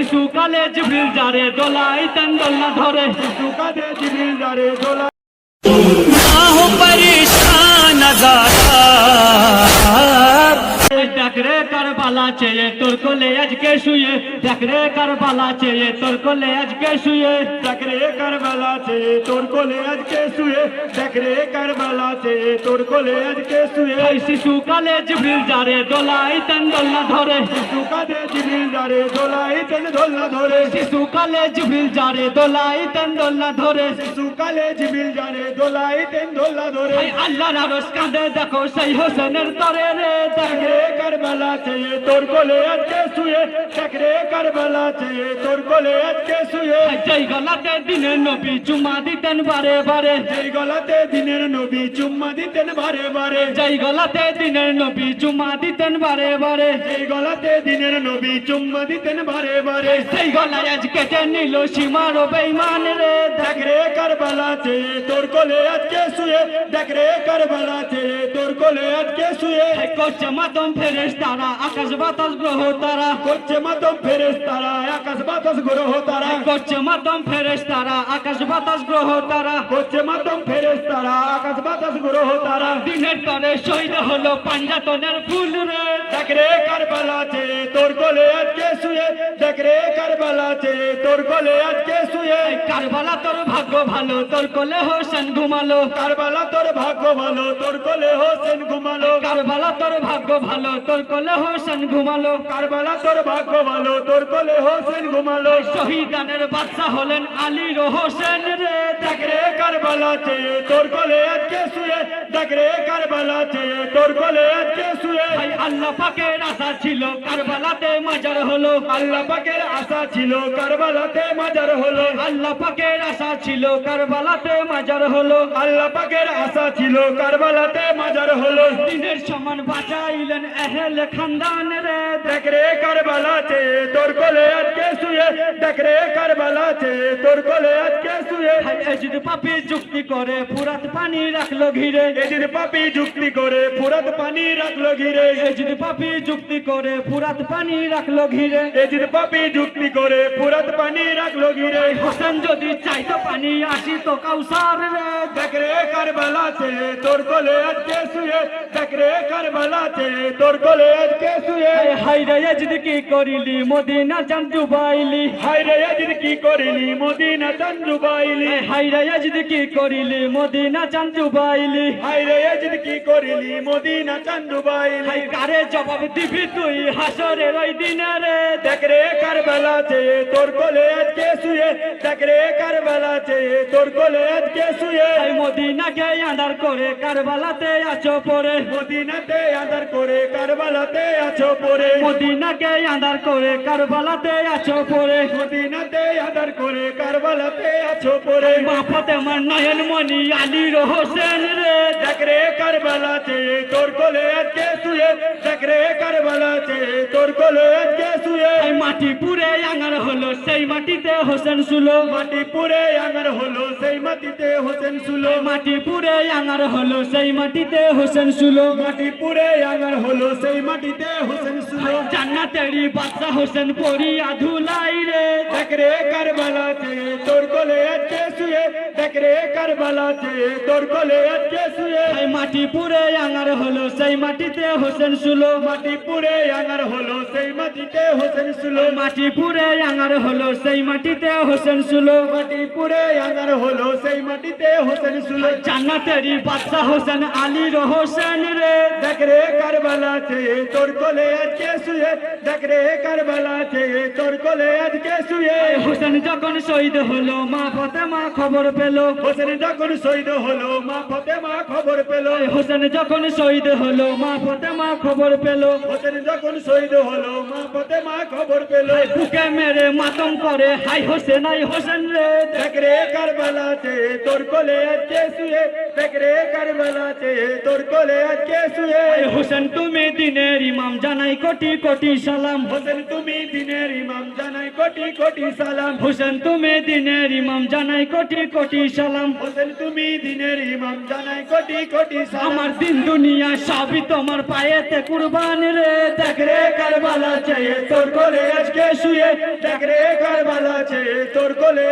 শিশুকালে জিবিল যারে দোলাই তেন দোলা ধরে। শিশুকালে জিবিল যারে দোলা না হো পরেশান ডাকরে কারবালা চেয়ে তোর কোলে আজকে শুয়ে। ডাকরে কারবালা চেয়ে তোর কোলে আজকে শুয়ে। ডাকরে কারবালা চেয়ে তোর কোলে আজকে শুয়ে। ডাকরে কারবালা চেয়ে তোর কোলে আজকে শুয়ে। শিশু কালে জিবিল যারে দোলাই তেন দোলা ধরে। শিশু কালে জিবিল দারে দোলাই তেন দোলনা ধরে শিশু কালে জিবরিল যারে দোলাই তেন দোলনা ধরে সুকালে জিবিল দারে দোলাই তেন দোলনা ধরে। আল্লাহর আরশ কাঁদে দেখো সেই হোসেনের তরে রে দেখ। দেখ কারবালা আছে তোর কোলে আজকে শুয়ে দেখ কারবালা আছে তোর কোলে আজকে শুয়ে। যেই গলাতে দিনে নবী চুমা দিতেন বারে বারে। এই গলাতে দিনের নবী চুম্মা দিতেন বারে বারে। যেই গলাতে দিনের নবী চুমা দিতেন বারে বারে। এই গলাতে দিনের নবী চুম্মা দিতেন বারে বারে সেই গলায় আজ কেটে নিল সীমার বেইমান রে। দেখ রে কারবালা আছে তোর কোলে আজকে শুয়ে? দেখ রে কারবালা আছে তোর কোলে আজকে শুয়ে? করছে মাতম ফেরেস তারা আকাশ বাতাস গ্রহ তারা। করছে মাতম ফেরেস তারা আকাশ বাতাস গ্রহ তারা। করছে মাতম ফেরেস তারা আকাশ বাতাস গ্রহ তারা। করছে মাতম ফেরেস তারা আকাশ বাতাস গ্রহ তারা। দিনের তরে শহীদ হলো পাঞ্জাতনের ফুল রে। দেখ রে কারবালা কোলে আজকে শুয়ে কারবালা তোর ভাগ্য ভালো তোর কোলে হোসেন ঘুমালো। কারবালা তোর ভাগ্য ভালো তোর কোলে হোসেন ঘুমালো। কারবালা তোর ভাগ্য ভালো তোর কোলে হোসেন ঘুমালো। কারবালা তোর ভাগ্য ভালো তোর কোলে হোসেন ঘুমালো। শহীদানের বাচ্চা হলেন হোসেন রে। দেখ রে কারবালা আছে তোর কোলে আজকে শুয়ে দেখ রে কারবালা আছে তোর কোলে আজকে আল্লাহ পাকের আশা ছিল কারবালাতে মাজার হলো। আল্লাহ পাকের আশা ছিল কারবালাতে মাজার হলো। আল্লাহ পাকের আশা ছিল কারবালাতে মাজার হলো। আল্লাহ পাকের আশা ছিল কারবালাতে মাজার হলো। দিনের সমান বাঁচাইলেন এহেল খানদান রে। দেখ রে কারবালাতে তোর কোলে আজকে শুয়ে দেখ রে কারবালা আছে তোর কোলে আজকে শুয়ে। এজিদ পাপি যুক্তি করে ফুরাত পানি রাখল ঘিরে। এদিন পাপি যুক্তি করে ফুরাত পানি রাখল ঘিরে। এজিদ পাপি যুক্তি করে ফুরাত পানি রাখল ঘিরে। এদিন পাপি যুক্তি করে ফুরাত পানি রাখল ঘিরে। হোসেন যদি চাইতো পানি আসি তো কাউসার রে। দেখ রে কারবালা আছে তোর কোলে আজকে শুয়ে। দেখ রে কারবালা আছে তোর কোলে আজকে শুয়ে। হাই রে এজিদ কি করিলি? মদিনা জান জুবাইলি হাই রে এদিন কি করিলি? মদিনা চন্দ্রু বাইলি হাই রে এজিদ কি করিলি? মদিনা জান জুবাইলি। হাই রে এদিন কি করিলি? মদিনা চন্দ্রু বাইলি হাই কারে জবাব দিবি তুই? হাসরের ওই দিনে রে। দেখ রে কারবালা আছে তোর কোলে আজকে শুয়ে। দেখ রে কারবালা আছে তোর কোলে আজকে শুয়ে। হাই মদিনাকে আন্দার করে কারবালাতে আছো পরে মদিনাতে আদার করে কারবালাতে আছো পরে মদিনাকে আন্দার করে কারবালাতে আছো পরে মদিনাতে আদার করে কারবালাতে আছো পরে। মা ফাতেমার নয়ন মনি আলীর হোসেন রে। দেখ রে কারবালা আছে তোর কোলে আজকে শুয়ে। দেখ রে কারবালা আছে তোর কোলে আজকে শুয়ে। এই মাটি পুরে আঙার হলো সেই মাটিতে হোসেন সুলো মাটি পুরে আঙার হলো সেই মাটিতে হোসেন সুলো মাটি পুরে আঙার হলো সেই মাটিতে হোসেন সুলো মাটি পুরে আঙার হলো সেই মাটিতে হোসেন সুলো জান্নাতেরি বাদশা হোসেন পরিয়া ধুলাই রে। দেখ রে কারবালা আছে তোর কোলে আজকে শুয়ে। দেখ রে কারবালা আছে তোর কোলে আজকে শুয়ে। এই মাটি পুরে আঙার হলো সেই মাটিতে হোসেন সুলো মাটি পুরে আঙার হলো সেই মাটিতে হোসেন সুলো মাটি পুরে আঙার হলো সেই মাটিতে হোসেন সুলো মাটি পুরে আঙার হলো সেই মাটিতে হোসেন সুলো জান্নাতেরি বাদশা হোসেন আলীর হোসেন রে। দেখ রে কারবালা আছে তোর কোলে আজকে শুয়ে? দেখ রে কারবালা আছে তোর কোলে আজকে শুয়ে? হোসেন যখন শহীদ হলো মা ফাতেমা খবর পেল। হোসেন যখন শহীদ হলো মা ফতেমা খবর পেল। হোসেন যখন শহীদ হলো মা ফাতেমা খবর পেল। হোসেন যখন শহীদ হলো মা ফতেমা খবর পেল। বুকে মেরে মাতম করে হাই হোসেন আই হোসেন রে। দেখ রে কারবালা আছে তোর কোলে আজকে শুয়ে? দেখ রে কারবালা আছে তোর কোলে আজকে শুয়ে? হোসেন তুমি দিনের ইমাম জানাই কোটি কোটি সালাম। হোসেন তুমি দিনের ইমাম জানাই কোটি কোটি সালাম। হোসেন তুমি দিনের ইমাম জানাই কোটি কোটি সালাম। হোসেন তুমি দিনের ইমাম জানাই কোটি কোটি সালাম। আমার দিন দুনিয়া সবই তোমার পায়েতে কুরবান রে। দেখ রে কারবালা চেয়ে তোর কোলে আজকে শুয়ে। দেখ রে কারবালা চেয়ে তোর কোলে